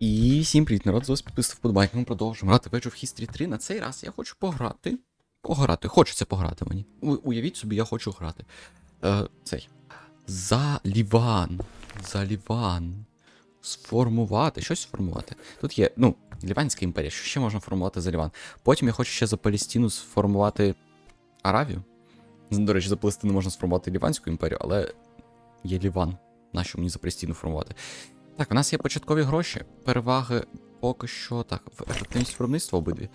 І всім привіт, народ, з вас підписав вподобайк. Ми продовжуємо грати в Age of History 3. На цей раз я хочу пограти. Пограти, хочеться пограти мені. У- уявіть собі, я хочу грати. Е, цей. За Ліван. За Ліван. Сформувати. Щось сформувати. Тут є, ну, Ліванська імперія. Що ще можна формувати за Ліван? Потім я хочу ще за Палестину сформувати Аравію. До речі, за Палестину можна сформувати Ліванську імперію, але є Ліван. Нащо мені за Палестину формувати? Так, у нас є початкові гроші. Переваги поки що так. В ефективність виробництва обидві.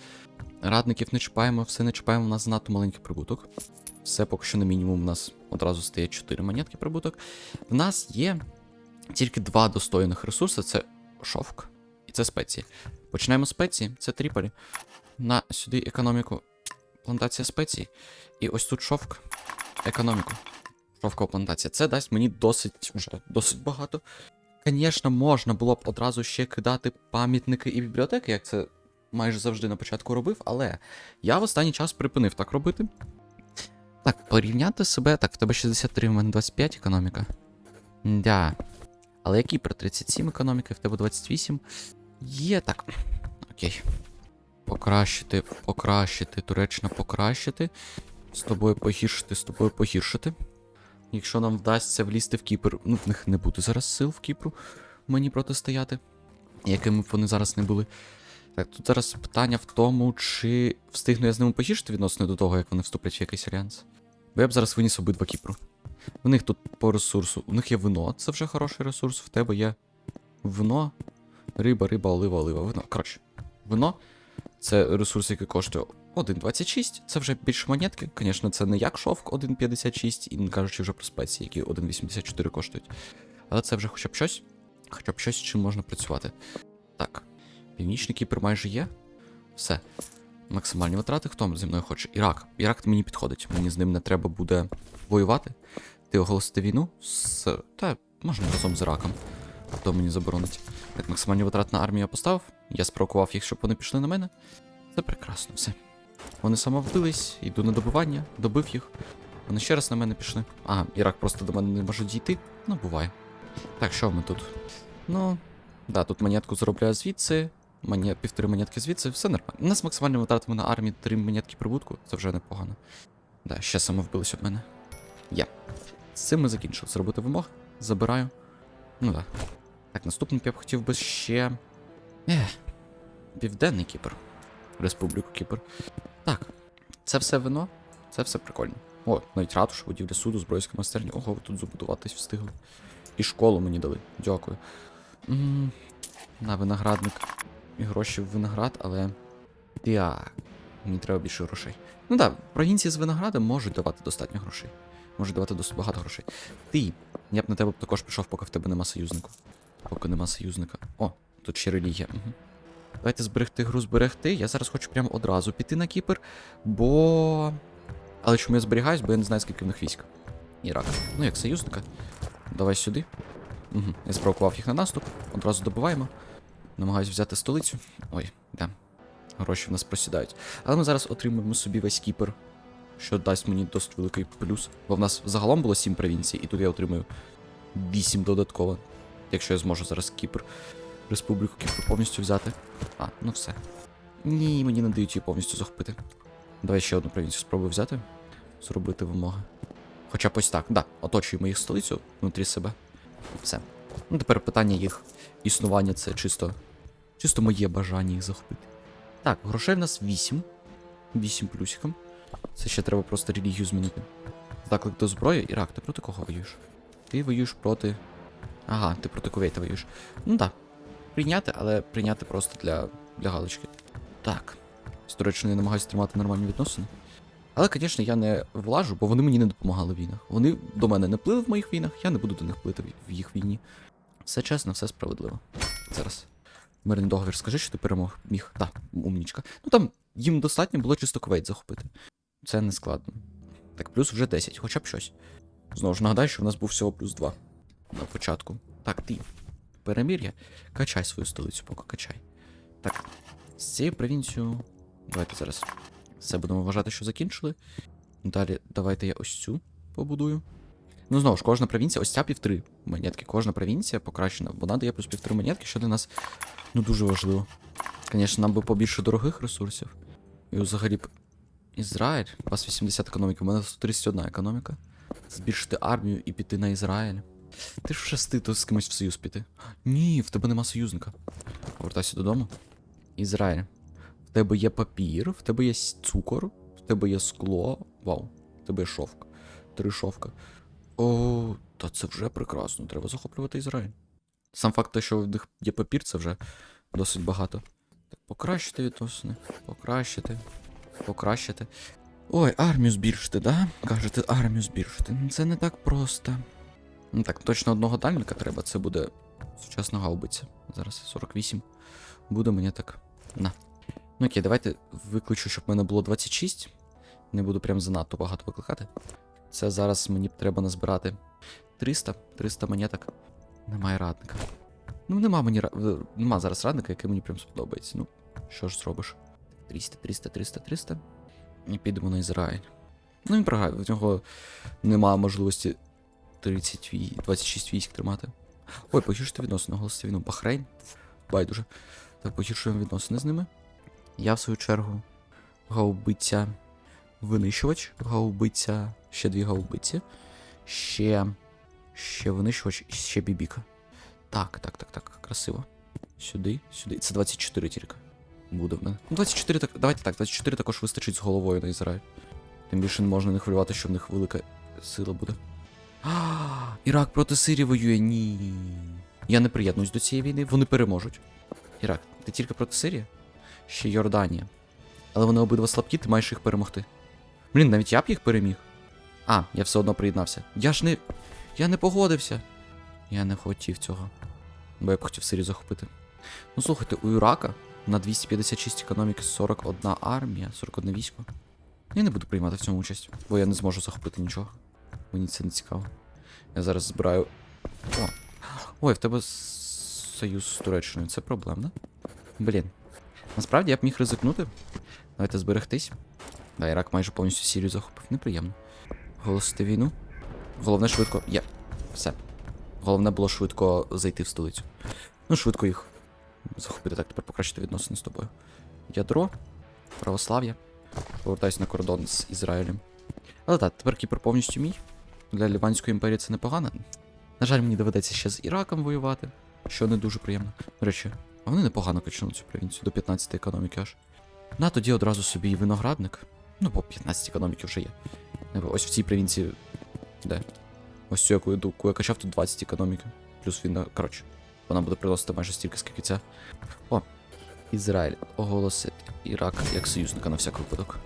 Радників не чіпаємо, все не чіпаємо, у нас занадто маленький прибуток. Все поки що на мінімум у нас одразу стає 4 монетки прибуток. В нас є тільки два достойних ресурси: це шовк і це спеції. Починаємо з спеції, це Тріполі. На сюди економіку плантація спецій. І ось тут шовк, економіку. Шовкова плантація. Це дасть мені досить вже досить багато. Звісно, можна було б одразу ще кидати пам'ятники і бібліотеки, як це майже завжди на початку робив, але я в останній час припинив так робити. Так, порівняти себе. Так, в тебе 63, в мене 25 економіка. Да. Але який про 37 економіки, в тебе 28. Є так. Окей. Покращити, покращити, Туреччина покращити. З тобою погіршити, з тобою погіршити. Якщо нам вдасться влізти в Кіпр, ну в них не буде зараз сил в Кіпру мені протистояти, якими б вони зараз не були. Так, тут зараз питання в тому, чи встигну я з ними погіршити відносно до того, як вони вступлять в якийсь альянс. Бо я б зараз виніс обидва Кіпру. В них тут по ресурсу. У них є вино, це вже хороший ресурс. В тебе є вино, риба, риба, олива, олива, вино. Коротше, вино це ресурс, який коштує 1,26. Це вже більше монетки. Звісно, це не як шовк 1,56, і не кажучи вже про спеції, які 1,84 коштують. Але це вже хоча б щось. Хоча б щось, з чим можна працювати. Так. Північний Кіпр майже є. Все. Максимальні витрати. Хто зі мною хоче? Ірак. Ірак мені підходить. Мені з ним не треба буде воювати. Ти оголосити війну з. Та можна разом з Іраком. Хто мені заборонить. Так, максимальні витрати на армію я поставив. Я спровокував їх, щоб вони пішли на мене. Це прекрасно, все. Вони самовбились, йду на добивання, добив їх. Вони ще раз на мене пішли. Ага, Ірак просто до мене не може дійти. Ну, буває. Так, що ми тут? Ну, да, тут монетку заробляю звідси, монет, півтори монетки звідси, все нормально. У нас максимальні витратами на армії три монетки прибутку, це вже непогано. Да, ще самовбились від мене. Є. З цим ми закінчили. Зробити вимог. Забираю. Ну так. Да. Так, наступним я б хотів би ще. Ех, Південний Кіпр. Республіку Кіпр. Так, це все вино, це все прикольно. О, навіть ратуша, будівля суду, збройська майстерня. Ого, ви тут забудуватись встигли. І школу мені дали. Дякую. м на виноградник. І гроші в виноград, але. Так. Мені треба більше грошей. Ну так, провінції з виноградом можуть давати достатньо грошей. Можуть давати досить багато грошей. Ти. Я б на тебе також пішов, поки в тебе нема союзника. Поки нема союзника. О, тут ще релігія. Угу. Давайте зберегти гру, зберегти. Я зараз хочу прямо одразу піти на Кіпр, бо. Але чому я зберігаюсь, бо я не знаю, скільки в них військ. Ірак. Ну, як союзника. Давай сюди. Угу. Я спровокував їх на наступ. Одразу добиваємо. Намагаюсь взяти столицю. Ой, да. Гроші в нас просідають. Але ми зараз отримуємо собі весь Кіпр, що дасть мені досить великий плюс. Бо в нас загалом було 7 провінцій, і тут я отримую 8 додатково. Якщо я зможу зараз Кіпр, Республіку Кіпр повністю взяти. А, ну все. Ні, мені не дають її повністю захопити. Давай ще одну провінцію спробую взяти. Зробити вимоги. Хоча б ось так, да, оточуємо їх столицю внутрі себе. Все. Ну, тепер питання їх існування це чисто. Чисто моє бажання їх захопити. Так, грошей в нас 8. 8 плюсиком. Це ще треба просто релігію змінити. Заклик до зброї. Ірак, ти проти кого воюєш? Ти воюєш проти. Ага, ти проти Кувейта воюєш. Ну так. Прийняти, але прийняти просто для, для галочки. Так. З я намагаюся тримати нормальні відносини. Але, звісно, я не влажу, бо вони мені не допомагали в війнах. Вони до мене не плили в моїх війнах, я не буду до них плити в- їх війні. Все чесно, все справедливо. Зараз. Мирний договір, скажи, що ти перемог міг. Так, умнічка. Ну там їм достатньо було чисто Кувейт захопити. Це не складно. Так, плюс вже 10, хоча б щось. Знову ж нагадаю, що в нас був всього плюс 2 на початку. Так, ти. Перемір'я. Качай свою столицю, поки качай. Так, з цією провінцією. Давайте зараз все будемо вважати, що закінчили. Далі давайте я ось цю побудую. Ну, знову ж, кожна провінція, ось ця півтори монетки. Кожна провінція покращена, вона дає плюс півтори монетки, що для нас Ну дуже важливо. Звісно, нам би побільше дорогих ресурсів. І взагалі б. Ізраїль. У вас 80 економіки, у мене 131 економіка. Збільшити армію і піти на Ізраїль. Ти ж шести, то з кимось в союз піти. Ні, в тебе нема союзника. Повертайся додому. Ізраїль. В тебе є папір, в тебе є цукор, в тебе є скло. Вау, в тебе є шовк. Три шовка. О, та це вже прекрасно. Треба захоплювати Ізраїль. Сам факт, те, що в них є папір, це вже досить багато. Так, покращити відносини. Покращити. Покращити. Ой, армію збільшити, да? Кажете, армію збільшити. Це не так просто. Ну так, точно одного дальника треба, це буде сучасна гаубиця. Зараз 48. Буде мені так. На. Ну окей, давайте викличу, щоб в мене було 26. Не буду прям занадто багато викликати. Це зараз мені треба назбирати 300, 300 монеток. Немає радника. Ну, нема мені нема зараз радника, який мені прям сподобається. Ну, що ж зробиш? 300, 300, 300, 300. І підемо на Ізраїль. Ну, він програє, в нього немає можливості 30 26 військ тримати. Ой, погіршити відносини, оголосити війну. Бахрейн. Байдуже. Так, погіршуємо відносини з ними. Я, в свою чергу, гаубиця винищувач, гаубиця, ще дві гаубиці, ще. Ще винищувач, і ще бібіка. Так, так, так, так, красиво. Сюди, сюди. Це 24 тільки. Буде в мене. Ну, 24 так. Давайте так, 24 також вистачить з головою на Ізраїль. Тим більше не можна не хвилювати, що в них велика сила буде. Ірак проти Сирії воює. Ні. Я не приєднуюсь до цієї війни, вони переможуть. Ірак, ти тільки проти Сирії? Ще Йорданія. Але вони обидва слабкі, ти маєш їх перемогти. Блін, навіть я б їх переміг. А, я все одно приєднався. Я ж не. Я не погодився. Я не хотів цього. Бо я б хотів Сирію захопити. Ну слухайте, у Ірака на 256 економіки 41 армія, 41 військо. Я не буду приймати в цьому участь, бо я не зможу захопити нічого. Мені це не цікаво. Я зараз збираю. О. Ой, в тебе союз з Туреччиною. Це проблемно. Блін. Насправді я б міг ризикнути. Давайте зберегтись. Да, Ірак майже повністю Сірію захопив. Неприємно. Голосити війну. Головне швидко. Я. Все. Головне було швидко зайти в столицю. Ну, швидко їх захопити. Так, тепер покращити відносини з тобою. Ядро, православ'я. Повертаюсь на кордон з Ізраїлем. Але так, тепер Кіпр повністю мій. Для Ліванської імперії це непогано. На жаль, мені доведеться ще з Іраком воювати, що не дуже приємно. До речі, а вони непогано качнули цю провінцію до 15 економіки аж. На тоді одразу собі і виноградник. Ну, бо 15 економіки вже є. Ось в цій провінції. Де? Ось цю, яку, я яку я качав, тут 20 економіки. Плюс він. Коротше, вона буде приносити майже стільки, скільки ця. О, Ізраїль оголосить Ірак як союзника на всяк випадок.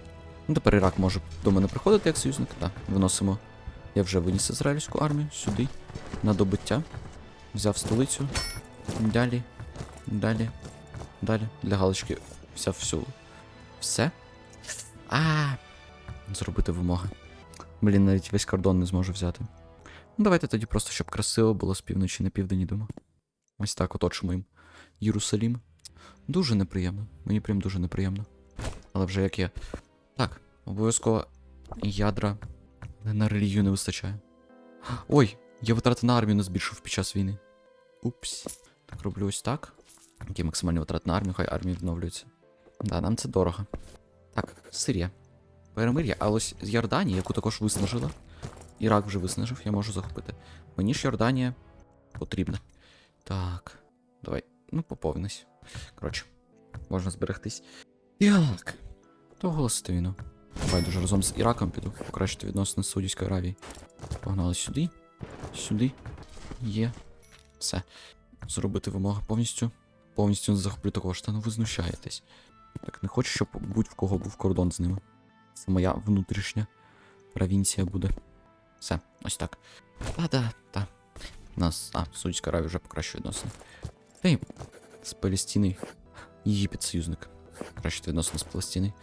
Ну, тепер Ірак може до мене приходити як союзник. Так, виносимо. Я вже виніс ізраїльську армію сюди. На добиття. Взяв столицю. Далі. Далі. Далі. Для галочки взяв всю. Все. А. Зробити вимоги. Блін, навіть весь кордон не зможу взяти. Ну, давайте тоді просто, щоб красиво було з півночі на південь йдемо. Ось так оточимо їм Єрусалім. Дуже неприємно. Мені прям дуже неприємно. Але вже як є. Так, обов'язково ядра. На релігію не вистачає. Ой, я витрати на армію не збільшив під час війни. Упс. Так, роблю ось так. Які максимальні витрати на армію, хай армія відновлюється. Да, нам це дорого. Так, Сирія. Перемир'я, а ось з Йорданії, яку також виснажила. Ірак вже виснажив, я можу захопити. Мені ж Йорданія потрібна. Так. Давай. Ну, поповнись. Коротше, можна зберегтись. Так. То оголосити війну. Давай дуже разом з Іраком піду. Покращити відносини з Саудівською Аравією. Погнали сюди. Сюди. Є. Все. Зробити вимоги повністю. Повністю не захоплю такого ж. Та ну ви знущаєтесь. Так, не хочу, щоб будь в кого був кордон з ними. Це моя внутрішня провінція буде. Все, ось так. Та-да, та. Нас. А, Саудівська Аравія вже покращує відносини. Та з Палестини. Єгипет союзник. Краще відносини з Палестини.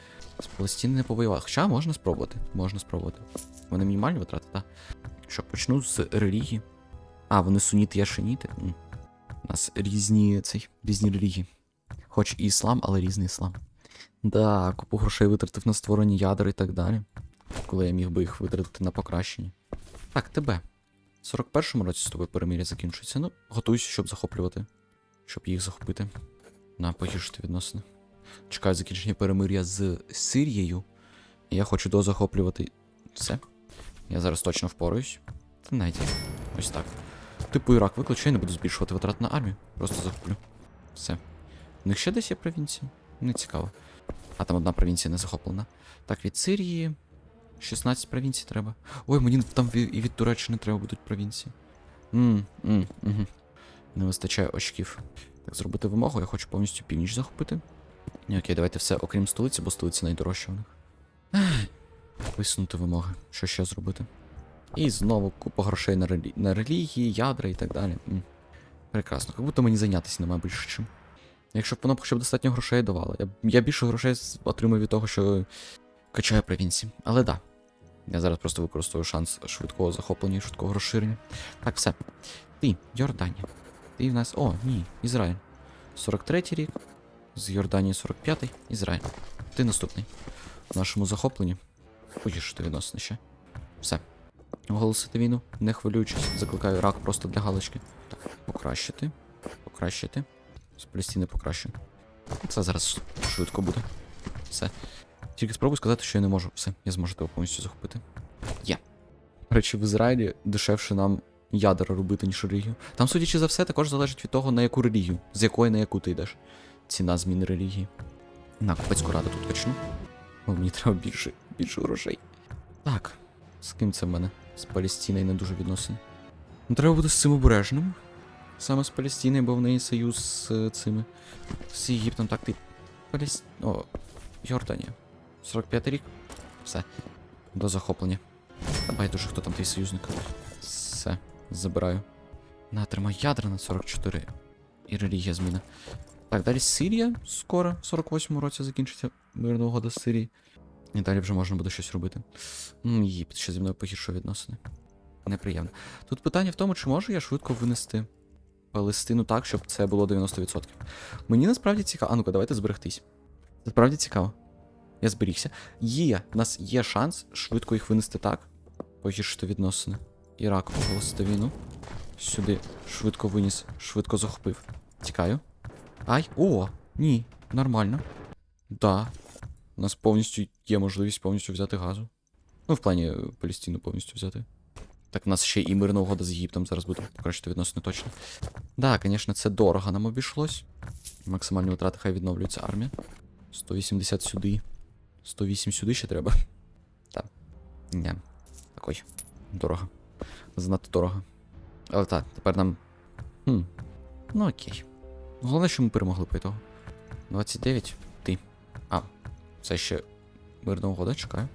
З Палестини не повоював. Хоча можна спробувати. Можна спробувати. Вони мінімальні витрати, так? Що, почну з релігії. А, вони суніти, я шиніти. У нас різні цей, різні релігії. Хоч і іслам, але різний іслам. Да, купу грошей витратив на створення ядер і так далі. Коли я міг би їх витратити на покращення. Так, тебе. В 41-му році з тобою перемир'я закінчується. Ну, готуйся, щоб захоплювати. Щоб їх захопити. На, погіршити відносини. Чекаю закінчення перемир'я з Сирією. І я хочу дозахоплювати все. Я зараз точно впораюсь. Та навіть ось так. Типу Ірак викличу, я не буду збільшувати витрат на армію. Просто захоплю. Все. У них ще десь є провінції? Не цікаво. А там одна провінція не захоплена. Так, від Сирії. 16 провінцій треба. Ой, мені там і від Туреччини треба будуть провінції. Мм, мм, угу. Не вистачає очків. Так, зробити вимогу, я хочу повністю північ захопити. Ні, окей, давайте все, окрім столиці, бо столиця найдорожча у них. Висунути вимоги. Що ще зробити? І знову купа грошей на, релі... на релігії, ядра і так далі. М. Прекрасно, як будто мені зайнятися немає більше чим. Якщо б воно хоча б достатньо грошей давало. Я, я більше грошей отримую від того, що качаю провінції. Але да. Я зараз просто використовую шанс швидкого захоплення і швидкого розширення. Так, все. Ти, Йорданія. Ти в нас. О, ні, Ізраїль. 43-й рік. З Йорданії 45-й. Ізраїль. Ти наступний. В нашому захопленні. Хочеш ти відносини ще. Все. Оголосити війну, не хвилюючись, закликаю рак просто для галочки. Так, покращити. Покращити. З Палестини покращу. Це зараз швидко буде. Все. Тільки спробуй сказати, що я не можу. Все, я зможу тебе повністю захопити. Є. До речі, в Ізраїлі дешевше нам ядра робити, ніж релігію. Там, судячи за все, також залежить від того, на яку релігію, з якої на яку ти йдеш. Ціна зміни релігії. На купецьку раду тут качну. Бо мені треба більше, більше грошей. Так, з ким це в мене? З Палестіною не дуже відносини. Ну, треба бути з цим обережним. Саме з Палестіною, бо в неї союз з е, цими. З Єгиптом. Так, ти. Палес... О, Йорданія. 45 рік. Все. До захоплення. Та байдуже, хто там твій союзник. Все, забираю. На, тримай ядра на 44. І релігія зміна. Так, далі Сирія скоро, в 48-му році закінчиться мирна угода з Сирії. І далі вже можна буде щось робити. Єгипет ще зі мною погіршує відносини. Неприємно. Тут питання в тому, чи можу я швидко винести Палестину так, щоб це було 90%. Мені насправді цікаво. А ну-ка, давайте зберегтись. Насправді цікаво. Я зберігся. Є, в нас є шанс швидко їх винести так. Погіршити відносини. Ірак оголосити. Сюди швидко виніс, швидко захопив. Тікаю. Ай, о, ні, нормально. Да. У нас повністю є можливість повністю взяти газу. Ну, в плані е, Палестину повністю взяти. Так, в нас ще і мирна угода з Єгиптом зараз буде покращити відносини точно. Да, звісно, це дорого нам обійшлось. Максимальні витрати хай відновлюється армія. 180 сюди. 108 сюди ще треба. Так. Ні. Такой. Дорого. Занадто дорого. Але так, тепер нам. Хм. Ну окей. Головне, що ми перемогли по ітогу. 29. Ти. А, це ще мирна угода, чекаю.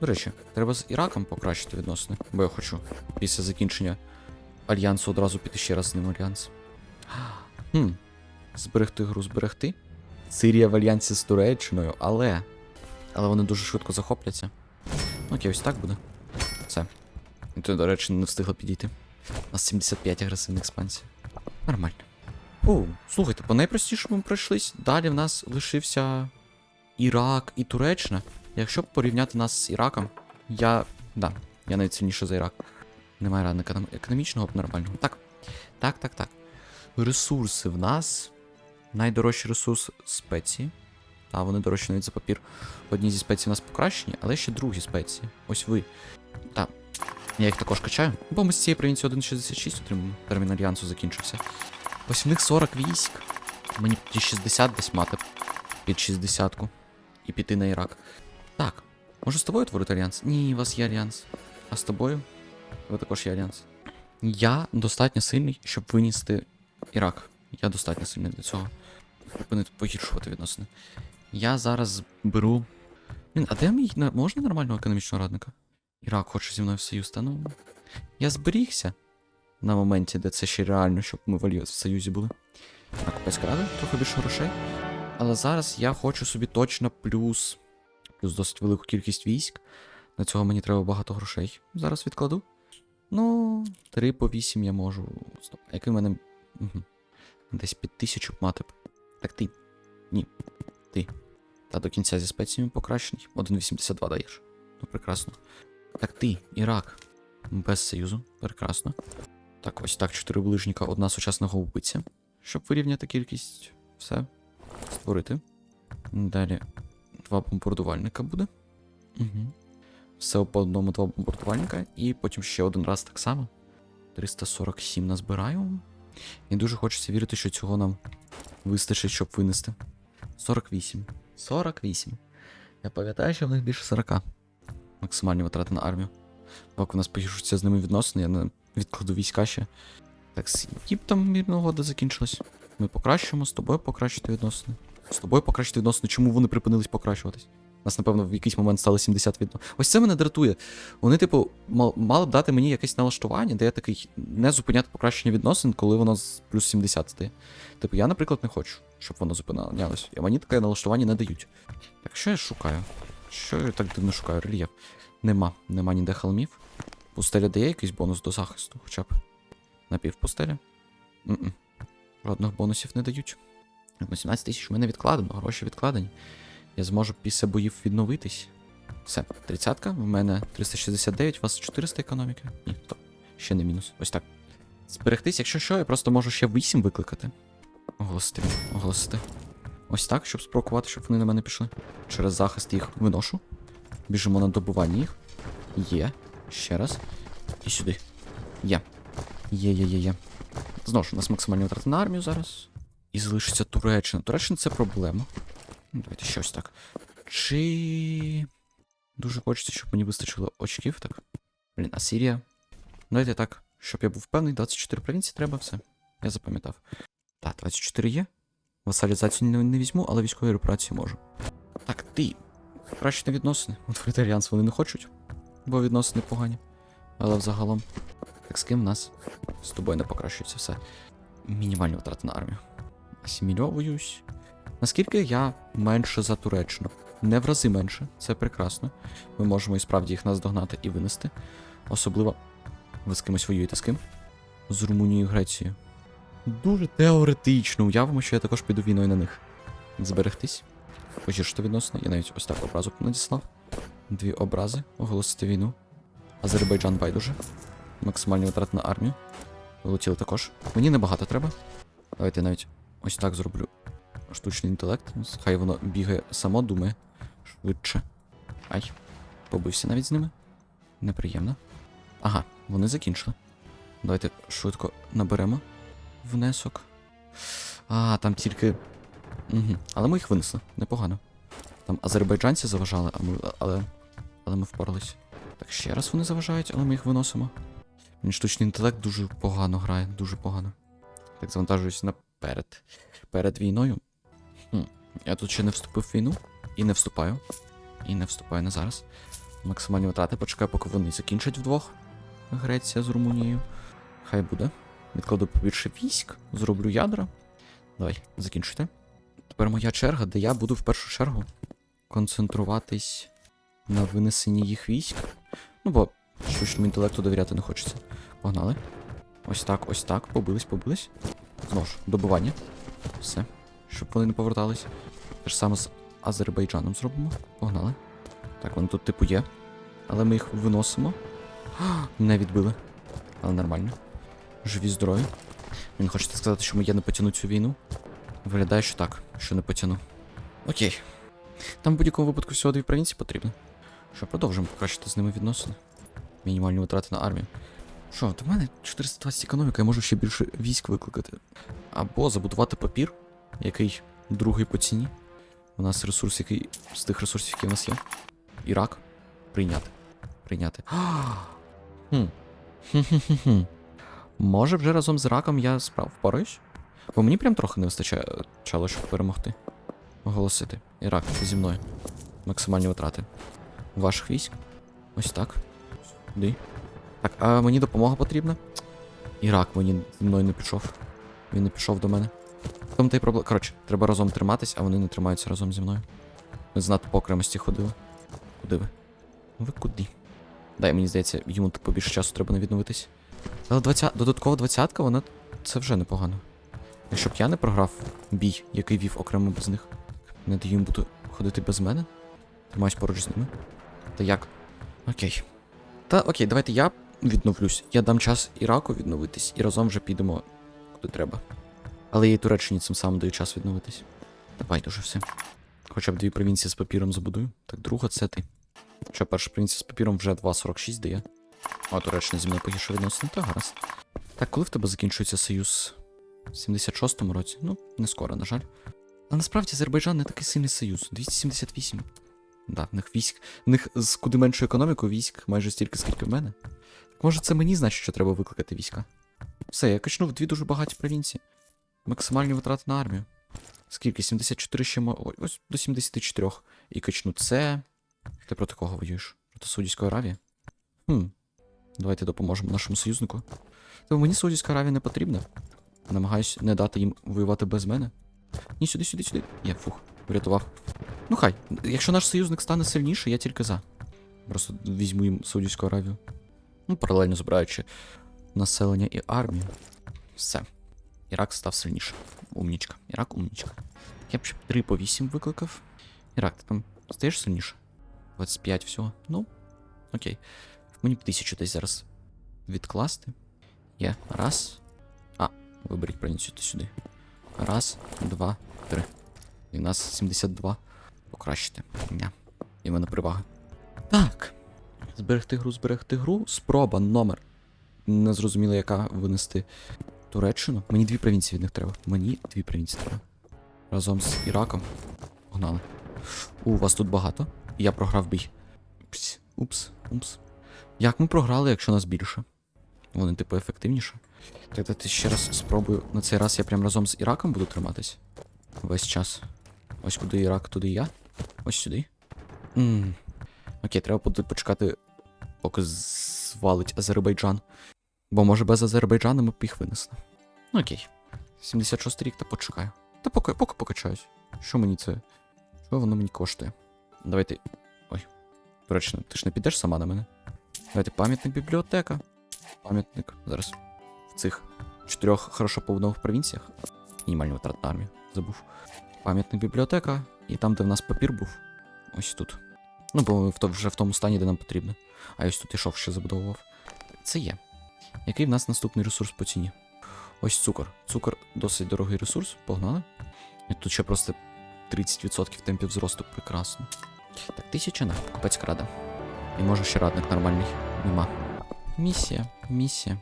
До речі, треба з Іраком покращити відносини, бо я хочу після закінчення альянсу одразу піти ще раз з ним альянс. Хм. Зберегти гру, зберегти. Сирія в альянсі з Туреччиною, але. Але вони дуже швидко захопляться. Ну, Окей, ось так буде. Все. І то, до речі, не встигла підійти. У нас 75 агресивних експансій. Нормально. О, слухайте, по найпростішому ми пройшлись. Далі в нас лишився Ірак і Туреччина. Якщо порівняти нас з Іраком, я. Да, я навіть сильніше за Ірак. Немає радника економічного б нормального. Так. Так, так, так. Ресурси в нас. Найдорожчий ресурс спеції. Та, вони дорожчі навіть за папір. Одні зі спецій у нас покращені, але ще другі спеції. Ось ви. Так. Я їх також качаю. Бо ми з цієї провінції 1.66 отримаємо. Термін альянсу закінчився. Ось в них 40 військ. Мені ті 60 десь мати під 60-ку. І піти на Ірак. Так. Може з тобою творити альянс? Ні, у вас є альянс. А з тобою? Ви також є альянс. Я достатньо сильний, щоб винести Ірак. Я достатньо сильний для цього. Припинити погіршувати відносини. Я зараз беру. Блін, а де мій можна нормального економічного радника? Ірак хоче зі мною в союз, та ну. Я зберігся на моменті, де це ще реально, щоб ми в союзі були. Так, Купецька рада, трохи більше грошей. Але зараз я хочу собі точно плюс. Плюс досить велику кількість військ. На цього мені треба багато грошей. Зараз відкладу. Ну, 3 по 8 я можу. Стоп. Який в мене. Угу. Десь під тисячу мати б. Так ти. Ні. Ти. Та до кінця зі спеціями покращений. 1,82 даєш. Ну, прекрасно. Так ти, Ірак. Без союзу. Прекрасно. Так, ось так, чотири ближніка, одна сучасного вбивця. Щоб вирівняти кількість. Все. створити. Далі два бомбардувальника буде. Угу. Все по одному два бомбардувальника. І потім ще один раз так само. 347 назбираю. І дуже хочеться вірити, що цього нам вистачить, щоб винести. 48. 48. Я пам'ятаю, що в них більше 40. Максимальні витрати на армію. Поки в нас погіршуються з ними відносини, я не відкладу війська ще. Так, з Єгиптом мирна угода закінчилась. Ми покращимо, з тобою покращити відносини. З тобою покращити відносини. Чому вони припинились покращуватись? У нас, напевно, в якийсь момент стало 70 відносин. Ось це мене дратує. Вони, типу, мали б дати мені якесь налаштування, де я такий не зупиняти покращення відносин, коли воно з плюс 70 стає. Типу, я, наприклад, не хочу, щоб воно зупинялось. І мені таке налаштування не дають. Так, що я шукаю? Що я так дивно шукаю? Рельєф. Нема, нема ніде холмів. Пустеля дає якийсь бонус до захисту, хоча б. Напівпустеля. Жодних бонусів не дають. Ну, 17 тисяч у мене відкладено, гроші відкладені. Я зможу після боїв відновитись. Все, 30 в мене 369, у вас 400 економіки. Ні, то ще не мінус. Ось так. Зберегтись, якщо що, я просто можу ще 8 викликати. Оголосити, оголосити. Ось так, щоб спровокувати, щоб вони на мене пішли. Через захист їх виношу. Біжимо на добування їх. Є. Ще раз. І сюди. Є. Є, є, є, є. Знову ж, у нас максимальні витрати на армію зараз. І залишиться Туреччина. Туреччина це проблема. Ну, Давайте ще ось так. Чи. Дуже хочеться, щоб мені вистачило очків, так? Блін, а Сирія. Давайте так, щоб я був впевнений, 24 провінції треба, все. Я запам'ятав. Так, 24 є. Васалізацію не, не візьму, але військові репарації можу. Так, ти. Краще не відносини. От фритаріанс вони не хочуть, бо відносини погані. Але взагалом. Так з ким нас? З тобою не покращується все. Мінімальні витрати на армію. Асімільовуюсь. Наскільки я менше за Туреччину? Не в рази менше, це прекрасно. Ми можемо і справді їх наздогнати і винести. Особливо. Ви з кимось воюєте з ким? З Румунією і Грецією. Дуже теоретично. Уявимо, що я також піду війною на них. Зберегтись. Погіршити відносно. Я навіть ось так образу надіслав. Дві образи. Оголосити війну. Азербайджан байдуже. Максимальні витрати на армію. Вилетіли також. Мені небагато треба. Давайте я навіть ось так зроблю. Штучний інтелект. Хай воно бігає само, думає. Швидше. Ай. Побився навіть з ними. Неприємно. Ага, вони закінчили. Давайте швидко наберемо внесок. А, там тільки. Угу. Але ми їх винесли, непогано. Там азербайджанці заважали, а ми. Але. Але ми впорались. Так, ще раз вони заважають, але ми їх виносимо. Він штучний інтелект дуже погано грає, дуже погано. Так завантажуюсь наперед. Перед війною. Хм. Я тут ще не вступив в війну. І не вступаю. І не вступаю на зараз. Максимальні витрати почекаю, поки вони закінчать вдвох. Греція з Румунією. Хай буде. Відкладу побільше військ, зроблю ядра. Давай, закінчуйте. Тепер моя черга, де я буду в першу чергу концентруватись на винесенні їх військ. Ну, бо штучному інтелекту довіряти не хочеться. Погнали. Ось так, ось так. Побились, побились. Знову ж, добивання. Все. Щоб вони не повертались. Те ж саме з Азербайджаном зробимо. Погнали. Так, вони тут типу є. Але ми їх виносимо. Не відбили. Але нормально. Живі здорові. Він хочете сказати, що я не потягну цю війну? Виглядає, що так, що не потягну. Окей. Там в будь-якому випадку всього дві провінції потрібно. Що, продовжимо покращити з ними відносини. Мінімальні витрати на армію. Що, до мене 420 економіка, я можу ще більше військ викликати. Або забудувати папір, який другий по ціні. У нас ресурс, який з тих ресурсів, які в нас є. Ірак. Прийняти. Прийняти. Хм. Може, вже разом з Іраком я справ впораюсь? Бо мені прям трохи не вистачає чало, щоб перемогти. Оголосити. Ірак, зі мною. Максимальні витрати. Ваших військ. Ось так. Сюди. Так, а мені допомога потрібна? Ірак мені зі мною не пішов. Він не пішов до мене. Тому та й проблема. Коротше, треба разом триматись, а вони не тримаються разом зі мною. Ми знато по окремості ходили. Куди ви? Ну ви куди? Дай, мені здається, йому побільше часу треба не відновитись. Але 20... додаткова двадцятка, вона це вже непогано. Якщо б я не програв бій, який вів окремо без них, не даю їм бути ходити без мене. Тримаюсь поруч з ними. Та як? Окей. Та окей, давайте я відновлюсь. Я дам час Іраку відновитись, і разом вже підемо куди треба. Але я і Туреччині цим самим даю час відновитись. Давай дуже все. Хоча б дві провінції з папіром забудую. Так, друга це ти. Що перша провінція з папіром вже 2.46 дає. А, Туреччина зі мною погірше відносини, та гаразд. Так, коли в тебе закінчується союз? В 76-му році? Ну, не скоро, на жаль. Але насправді Азербайджан не такий сильний союз. 278. Да, в них військ. В них з куди меншою економікою військ майже стільки, скільки в мене. Так може це мені значить, що треба викликати війська? Все, я качнув дві дуже багаті провінції. Максимальні витрати на армію. Скільки? 74 ще мо... Ось до 74. І качну це. Ти проти кого воюєш? Проти Саудівської Аравії? Хм. Давайте допоможемо нашому союзнику. Та мені Саудівська Аравія не потрібна. Намагаюсь не дати їм воювати без мене. Ні, сюди, сюди, сюди. Я фух, врятував. Ну хай, якщо наш союзник стане сильніше, я тільки за. Просто візьму їм Саудівську Аравію. Ну, паралельно збираючи населення і армію. Все. Ірак став сильніше. Умнічка. Ірак умнічка. Я б ще 3 по 8 викликав. Ірак, ти там стаєш сильніше? 25 всього. Ну, окей. Мені б тисячу десь зараз відкласти. Є. Раз. А, виберіть ти сюди. Раз, два, три. І в нас 72. Покращити. Ня. І в мене перевага. Так. Зберегти гру, зберегти гру. Спроба, номер. Не зрозуміло, яка винести Туреччину. Мені дві провінції від них треба. Мені дві провінції треба. Разом з Іраком. Погнали. У вас тут багато. Я програв бій. Пс, упс, упс. Як ми програли, якщо нас більше? Вони, типу, ефективніше. Так, ти ще раз спробую. На цей раз я прям разом з Іраком буду триматись. Весь час. Ось куди Ірак, туди я. Ось сюди. м Окей, треба буде почекати, поки звалить Азербайджан. Бо може без Азербайджану ми б їх винесли. Ну окей. 76 рік, та почекаю. Та поки, поки покачаюсь. Що мені це? Що воно мені коштує? Давайте. Ой. Туреччина, ти ж не підеш сама на мене? Давайте пам'ятник бібліотека. Пам'ятник. Зараз. В цих чотирьох хорошо побудованих провінціях. Мінімальний витрат на армію. Забув. Пам'ятник бібліотека. І там, де в нас папір був. Ось тут. Ну, бо вже в тому стані, де нам потрібно. А ось тут ішов ще забудовував. Це є. Який в нас наступний ресурс по ціні? Ось цукор. Цукор досить дорогий ресурс. Погнали. І тут ще просто 30% темпів зросту. Прекрасно. Так, тисяча на купецька рада. І може ще радник нормальний. Нема. Місія, місія.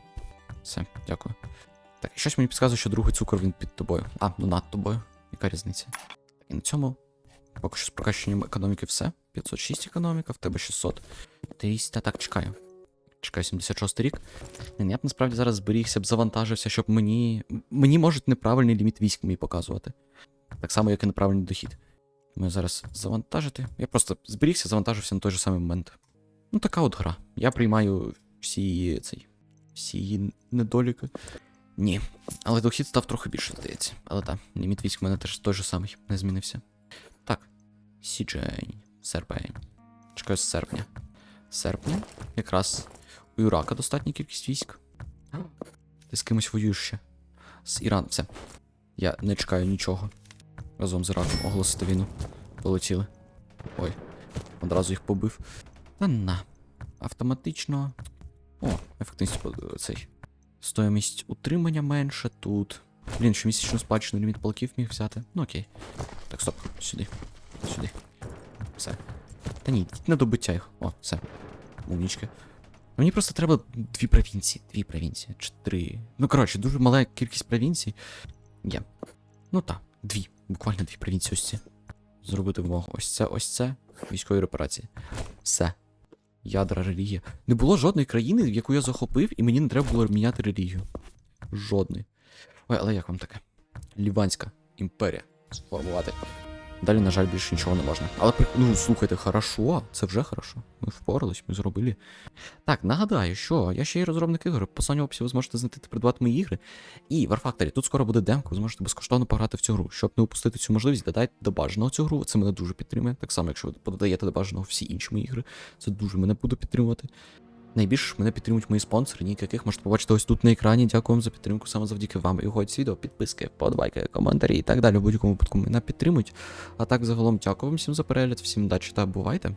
Все, дякую. Так, щось мені підказує, що другий цукор він під тобою. А, ну над тобою. Яка різниця? І на цьому. Поки що з прокачанням економіки все. 506 економіка, в тебе 600. 300. Так, чекаю. Чекаю 76 рік. Я б насправді зараз зберігся б, завантажився, щоб мені. Мені можуть неправильний ліміт військ мій показувати. Так само, як і неправильний дохід. Ми зараз завантажити. Я просто зберігся, завантажився на той же самий момент. Ну, така от гра. Я приймаю всі цей. Всі недоліки. Ні. Але дохід став трохи більше, здається. Але так, ліміт військ в мене теж той же самий, не змінився. Так. Сіджень. Серпень. Чекаю з серпня. Серпня. Якраз у Ірака достатня кількість військ. Ти з кимось воюєш ще. З Іран. Все. Я не чекаю нічого. Разом з Іраком оголосити війну. Полетіли. Ой. Одразу їх побив. Та на. Автоматично. О, ефективність цей. Стоїмість утримання менше тут. Блін, щомісячну спадщину ліміт полків міг взяти. Ну окей. Так, стоп. Сюди. Сюди. Все. Та ні, йдіть на добиття їх. О, все. Умнічки. Мені просто треба дві провінції. Дві провінції. Чи три. Ну, коротше, дуже мала кількість провінцій. Є. Ну так, дві. Буквально дві провінції ось ці. Зробити вимогу. Ось це, ось це. Військові репарації. Все. Ядра релігія. Не було жодної країни, яку я захопив, і мені не треба було міняти релігію. Жодної. Ой, але як вам таке? Ліванська імперія сформувати. Далі, на жаль, більше нічого не можна. Але ну слухайте, хорошо, це вже хорошо. Ми впорались, ми зробили. Так, нагадаю, що я ще й розробник ігор. По в описі ви зможете знайти та придбати мої ігри. І в Warfactory тут скоро буде демка, ви зможете безкоштовно пограти в цю гру. Щоб не упустити цю можливість, додайте до бажаного цю гру. Це мене дуже підтримує. Так само, якщо ви додаєте до бажаного всі інші мої ігри, це дуже мене буде підтримувати. Найбільше мене підтримують мої спонсори, ніяких яких можете побачити ось тут на екрані. Дякую вам за підтримку саме завдяки вам. І виходять відео, підписки, подбайки, коментарі і так далі. Будь-якому випадку мене підтримують. А так загалом дякую вам всім за перегляд, всім удачі та бувайте.